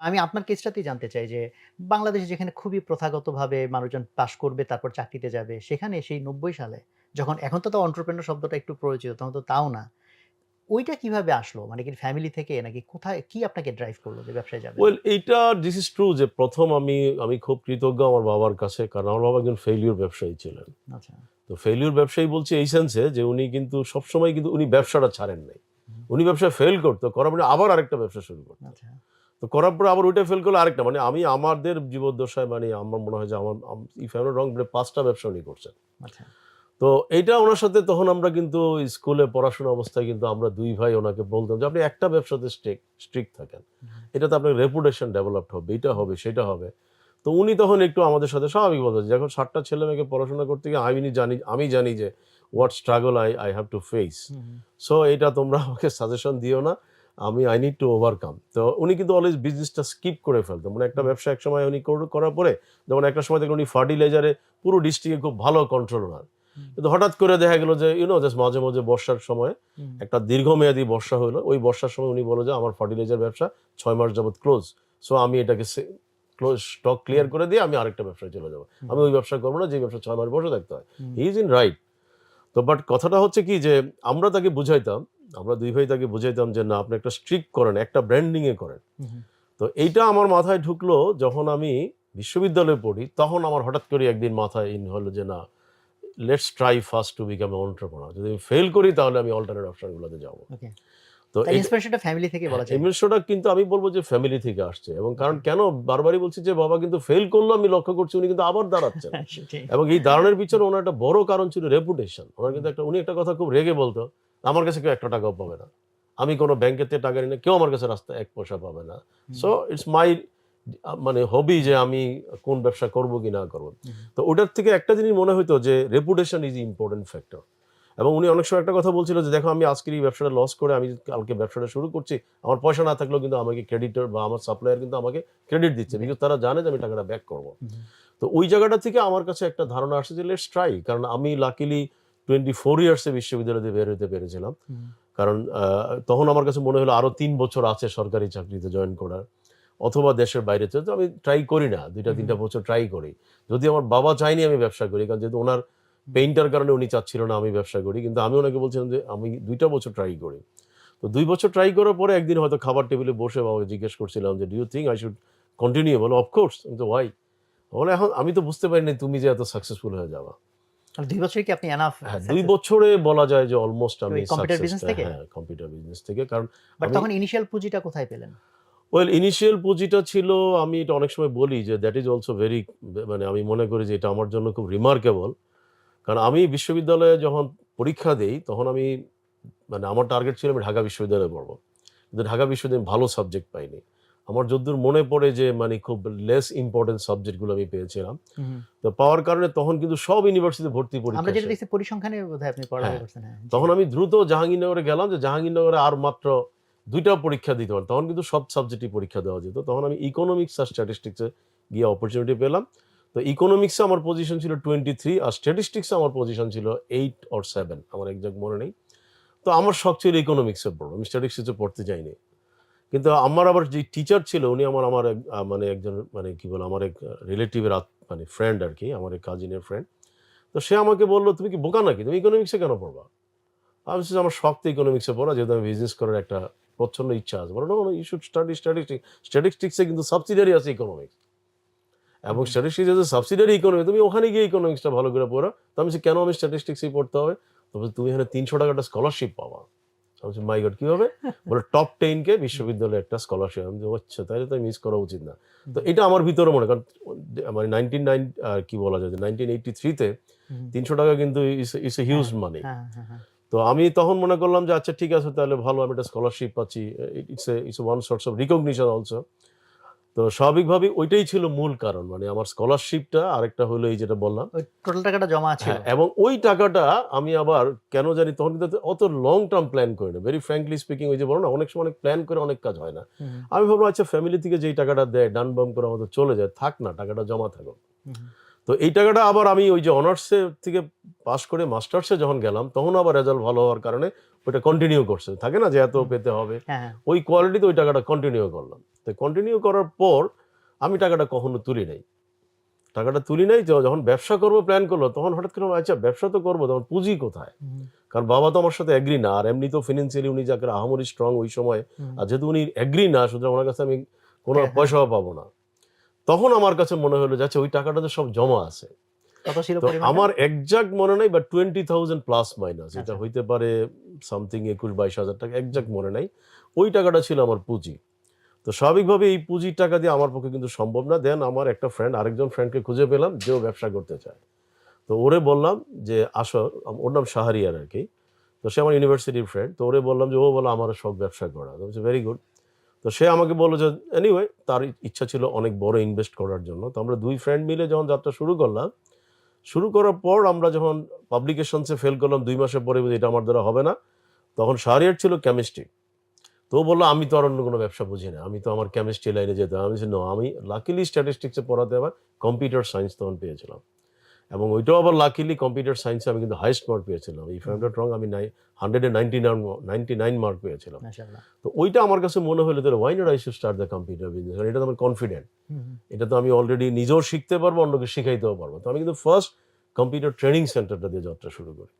আমি আপনার কেসটাতেই জানতে চাই যে বাংলাদেশে যেখানে খুবই প্রথাগতভাবে মানুষজন পাশ করবে তারপর চাকরিতে যাবে সেখানে সেই ৯০ সালে যখন এখন তো তাও এন্টারপ্রেনিউর শব্দটা একটু পরিচিত তখন তো তাও না। ওইটা কীভাবে আসলো? মানে কি ফ্যামিলি থেকে নাকি কোথায় কি আপনাকে ড্রাইভ করল যে ব্যবসায় যাবেন? ওয়েল এইটা দিস ইজ ট্রু যে প্রথম আমি আমি খুব কৃতজ্ঞ আমার বাবার কাছে। কারণ আমার বাবা একজন ফেইলিউর ব্যবসায়ী ছিলেন। আচ্ছা। তো ফেইলিউর ব্যবসায়ী বলছি এই সেন্সে যে উনি কিন্তু সবসময় কিন্তু উনি ব্যবসাটা ছাড়েন নাই। উনি ব্যবসায় ফেল করতো। করার পরে আবার আরেকটা ব্যবসা শুরু করতো। আচ্ছা। তো করার পরে আবার ওইটা ফেল করলে আরেকটা। মানে আমি আমাদের জীবদ্দশায় মানে আমার মনে হয় যে আমার ইফ আই রং মানে ৫ টা ব্যবসা উনি করছেন। আচ্ছা। তো এইটা ওনার সাথে তখন আমরা কিন্তু স্কুলে পড়াশোনা অবস্থায় কিন্তু আমরা ২ ভাই ওনাকে বলতাম যে আপনি একটা ব্যবসাতে স্ট্রিক স্ট্রিক্ট থাকেন। হুম। এটাতে আপনার রেপুটেশন ডেভেলপড হবে, এটা হবে, সেটা হবে। তো উনি তখন একটু আমাদের সাথে স্বাভাবিক বলতেন যে এখন ৭ টা ছেলেমেয়েকে পড়াশোনা করতে গিয়ে আমি জানি আমি জানি যে what struggle I I have to face. So এটা তোমরা আমাকে সাজেশন দিও না। আমি আই নিড টু ওভারকাম। তো উনি কিন্তু অলওয়েজ বিজনেসটা স্কিপ করে ফেলতেন। মানে একটা ব্যবসা একসময় উনি করার পরে যেমন একটা সময় দেখলেন উনি ফার্টিলাইজারে পুরো ডিস্ট্রিক্টে খুব ভালো কন্ট্রোল ওনার। হুম। কিন্তু হঠাৎ করে দেখা গেল যে ইউ নো জাস্ট মাঝে, মাঝে বর্ষার সময় একটা দীর্ঘমেয়াদী বর্ষা হলো। ওই বর্ষার সময় উনি বলল যে আমার ফার্টিলাইজার ব্যবসা ছয় মাস যাবৎ ক্লোজ। সো আমি এটাকে ক্লোজ স্টক ক্লিয়ার করে দিয়ে আমি আরেকটা ব্যবসায় চলে যাব আমি ওই ব্যবসা করব না যে ব্যবসা ছয় মাস বসে থাকতে হয়। He is in right. তো বাট কথাটা হচ্ছে কি যে আমরা তাকে বুঝাইতাম, আমরা দুই ভাই তাকে বুঝাইতাম যে না আপনি একটা স্ট্রিক্ট করেন, একটা ব্র্যান্ডিং এ করেন। তো এইটা আমার মাথায় ঢুকলো যখন আমি বিশ্ববিদ্যালয়ে পড়ি তখন আমার হঠাৎ করে একদিন মাথায় ইন হলো যে না let's try first to become a entrepreneur যদি আমি ফেল করি তাহলে আমি অল্টারনেট অপশনগুলোতে যাব। তো ইন্সপিরেশনটা ফ্যামিলি থেকে বলা যায়। কিন্তু আমি বলব যে ফ্যামিলি থেকে আসছে এবং কারণ কেন বারবারই বলছি যে বাবা কিন্তু ফেল করল আমি লক্ষ্য করছি উনি কিন্তু আবার দাঁড়াচ্ছেন। এবং এই দাঁড়ানোর পিছনে ওনার একটা বড় কারণ ছিল রেপুটেশন। ওনার কিন্তু একটা উনি একটা কথা খুব রেগে বলতো, আমার কাছে কেউ একটা টাকাও পাবে না। আমি কোনো ব্যাংকের টাকা নিই না, কেউ আমার কাছে রাস্তায় এক পয়সা পাবে না। সো ইটস মাই মানে হবি যে আমি কোন ব্যবসা করব কি না করব। তো ওটার থেকে একটা জিনিস মনে হইতো যে রেপুটেশন ইজ ইম্পোর্টেন্ট ফ্যাক্টর। এবং উনি অনেক সময় একটা কথা বলছিল যে দেখো আমি আজকের এই ব্যবসাটা লস করে আমি কালকে ব্যবসাটা শুরু করছি। আমার পয়সা না থাকলেও কিন্তু আমাকে ক্রেডিটর বা আমার সাপ্লায়ার কিন্তু আমাকে ক্রেডিট দিচ্ছে। বিকজ তারা জানে যে আমি টাকাটা ব্যাক করব। তো ওই জায়গাটা থেকে আমার কাছে একটা ধারণা আসছে যে লেটস ট্রাই। কারণ আমি লাকিলি 24 ইয়ার্স এ বিশ্ববিদ্যালয় থেকে বের হইতে পেরেছিলাম। কারণ তখন আমার কাছে মনে হলো আরও তিন বছর আছে সরকারি চাকরিতে জয়েন করার। অথবা দেশের বাইরে তো আমি ট্রাই করি না। ২ টা হুম। ৩ টা বছর ট্রাই করি। যদি আমার বাবা চায়নি আমি ব্যবসা করি। কারণ যেহেতু উনার পেইন্টার কারণে উনি চাচ্ছিল না আমি ব্যবসা করি। কিন্তু আমি ওনাকে বলছিলাম যে আমি ২ টা বছর ট্রাই করি। তো ২ বছর ট্রাই করার পরে একদিন হয়তো খাবার টেবিলে বসে বাবাকে জিজ্ঞেস করছিলাম যে do you think I should continue? বলল অফ কোর্স। আমি তো হোয়াই? বলে এখন আমি তো বুঝতে পারিনি তুমি যে এত সাকসেসফুল হয়ে যাবা। ২ বছরই কি আপনি এনাফ হ্যাঁ ২ বছরে বলা যায় যে অলমোস্ট আমি কম্পিউটার বিজনেস থেকে? হ্যাঁ কম্পিউটার বিজনেস থেকে। কারণ বাট তখন ইনিশিয়াল পুঁজিটা কোথায় পেলেন? ওয়েল ইনিশিয়াল পুঁজিটা ছিল আমি এটা অনেক সময় বলি যে দ্যাট ইজ অলসো ভেরি মানে আমি মনে করি যে এটা আমার জন্য খুব রিমার্কেবল। কারণ আমি বিশ্ববিদ্যালয়ে যখন পরীক্ষা দেই তখন আমি মানে আমার টার্গেট ছিল আমি ঢাকা বিশ্ববিদ্যালয়ে পড়ব। কিন্তু ঢাকা বিশ্ববিদ্যালয়ে ভালো সাবজেক্ট পাইনি। আমার যদ্দূর মনে পড়ে যে মানে খুব লেস ইম্পোর্টেন্ট সাবজেক্টগুলো আমি পেয়েছিলাম। তো পাওয়ার কারণে তখন কিন্তু সব ইউনিভার্সিটিতে ভর্তি আমরা পরীক্ষা যেটা দেখছি পরিসংখ্যানে বোধহয় আপনি পড়ালেখা হ্যাঁ। করছেন। হ্যাঁ। তখন আমি দ্রুত জাহাঙ্গীরনগরে গেলাম যে জাহাঙ্গীরনগরে আর মাত্র দুইটা পরীক্ষা দিতে পারেন। তখন কিন্তু সব সাবজেক্টই পরীক্ষা দেওয়া যেত। তখন আমি ইকোনমিক্স আর স্ট্যাটিস্টিক্স গিয়ে অপরচুনিটি পেলাম। তো ইকোনমিক্সে আমার পজিশন ছিল 23 আর স্ট্যাটিস্টিক্সে আমার পজিশন ছিল এইট অর সেভেন আমার এক্সাক্ট মনে নেই। তো আমার শখ ছিল ইকোনমিক্সে পড়ব। আমি স্ট্যাটিস্টিক্সে পড়তে চাইনি। কিন্তু আমার আবার যে টিচার ছিল উনি আমার আমার মানে একজন মানে কি বলে আমার এক রিলেটিভের মানে ফ্রেন্ড আর কি আমার এক কাজিনের ফ্রেন্ড। তো সে আমাকে বলল তুমি কি বোকা নাকি? তুমি ইকোনমিক্সে কেন পড়বা? আমি আমার শখ তো ইকোনমিক্সে পড়া যেহেতু আমি বিজনেস করার একটা প্রচ্ছন্ন ইচ্ছা আছে। বলল no, no you should study statistics. স্ট্যাটিস্টিক্সে কিন্তু সাবসিডারি আছে ইকোনমিক্স। এবং। Statistics as a subsidiary economy তুমি ওখানে গিয়ে ইকোনমিক্সটা ভালো করে পড়ো। তো আমি কেন আমি স্ট্যাটিস্টিক্সই পড়তে হবে? তো বলছে তুমি এখানে ৳৩০০ একটা স্কলারশিপ পাবা। আমি মাই গড কীভাবে? বলে টপ 10 কে বিশ্ববিদ্যালয়ে একটা স্কলারশিপ। আমি আচ্ছা তাইলে তো মিস করা উচিত না। তো এটা আমার ভিতরে মনে কারণ মানে 1909 আ কি বলা যায় যে 1983 তে হুম। ৳৩০০ কিন্তু it's it's a huge money. তো আমি তখন মনে করলাম যে আচ্ছা ঠিক আছে তাহলে ভালো আমি একটা স্কলারশিপ পাচ্ছি। It's a it's one source of recognition also. তো স্বাভাবিকভাবেই ওইটাই ছিল মূল কারণ। মানে আমার স্কলারশিপটা আরেকটা হলো এই যেটা বললাম। টোটাল টাকাটা জমা ছিল। হ্যাঁ, এবং ওই টাকাটা আমি আবার কেন জানি তখন কিন্তু অত লং টার্ম প্ল্যান করি না। ভেরি ফ্র্যাঙ্কলি স্পিকিং ওই যে বলো না অনেক সময় অনেক প্ল্যান করে অনেক কাজ হয় না। আমি ভাবলাম আচ্ছা ফ্যামিলি থেকে যেই টাকাটা দেয় ডান বাম করে আমাদের চলে যায় থাক না টাকাটা জমা থাকুক। তো এই টাকাটা আবার আমি ওই যে অনার্সে থেকে পাস করে মাস্টার্সে যখন গেলাম তখন আবার রেজাল্ট ভালো হওয়ার কারণে ওইটা কন্টিনিউ করছে। থাকে না যে এত পেতে হবে। হ্যাঁ। ওই কোয়ালিটিতে ওই টাকাটা কন্টিনিউ করলাম। তো কন্টিনিউ করার পর আমি টাকাটা কখনো তুলি নাই। টাকাটা তুলি নাই যখন ব্যবসা করব প্ল্যান করল তখন হঠাৎ করে আচ্ছা ব্যবসা তো করব তখন পুঁজি কোথায়? কারণ বাবা তো আমার সাথে এগ্রি না আর এমনি তো ফিনান্সিয়ালি উনি যাকে আহামরি স্ট্রং ওই সময় আর যেহেতু উনি এগ্রি না সুতরাং ওনার কাছে আমি কোনো হ্যাঁ। পয়সাও পাবো না। তখন আমার কাছে মনে হলো যাচ্ছে ওই টাকাটা তো সব জমা আছে। কত ছিল আমার একজাক্ট মনে নাই but twenty thousand plus minus এটা আচ্ছা। হইতে পারে সামথিং একুশ বাইশ হাজার টাকা একজাক্ট মনে নাই। ওই টাকাটা ছিল আমার পুঁজি। তো স্বাভাবিকভাবে এই পুঁজির টাকা দিয়ে আমার পক্ষে কিন্তু সম্ভব না। দেন আমার একটা ফ্রেন্ড আরেকজন ফ্রেন্ডকে খুঁজে পেলাম যেও ব্যবসা করতে চায়। তো ওরে বললাম যে আসো ওর নাম শাহরিয়ার আর কি। তো সে আমার ইউনিভার্সিটির ফ্রেন্ড তো ওরে বললাম যে ও বলো আমার শখ ব্যবসা করা। তো ভেরি গুড তো সে আমাকে বলল যে এনিওয়ে তার ইচ্ছা ছিল অনেক বড় ইনভেস্ট করার জন্য। তো আমরা দুই ফ্রেন্ড মিলে যখন যাত্রা শুরু করলাম শুরু করার পর আমরা যখন পাবলিকেশনসে ফেল করলাম দুই মাসের পরে এটা আমার দ্বারা হবে না। তখন সারিয়ার ছিল কেমিস্ট্রি তো বলল আমি তো আর অন্য কোনো ব্যবসা বুঝি না। আমি তো আমার কেমিস্ট্রি লাইনে যেতে। আমি বলছি, "No, আমি লাকিলি স্ট্যাটিস্টিক্সে পড়াতে আবার কম্পিউটার সায়েন্স তখন পেয়েছিলাম। এবং ওইটাও আবার লাকিলি কম্পিউটার সায়েন্সে আমি কিন্তু হাইস্ট মার্ক পেয়েছিলাম। এই ফাইভ রং আমি নাই হান্ড্রেডে ninety nine ninety nine mark পেয়েছিলাম। তো ওইটা আমার কাছে মনে হলো তাহলে why not I should start the computer business এটা তো আমার কনফিডেন্ট। এটা তো আমি অলরেডি নিজেও শিখতে পারব অন্যকে শিখাইতেও পারব। তো আমি কিন্তু ফার্স্ট কম্পিউটার ট্রেনিং সেন্টারটা দিয়ে যাত্রা শুরু করি।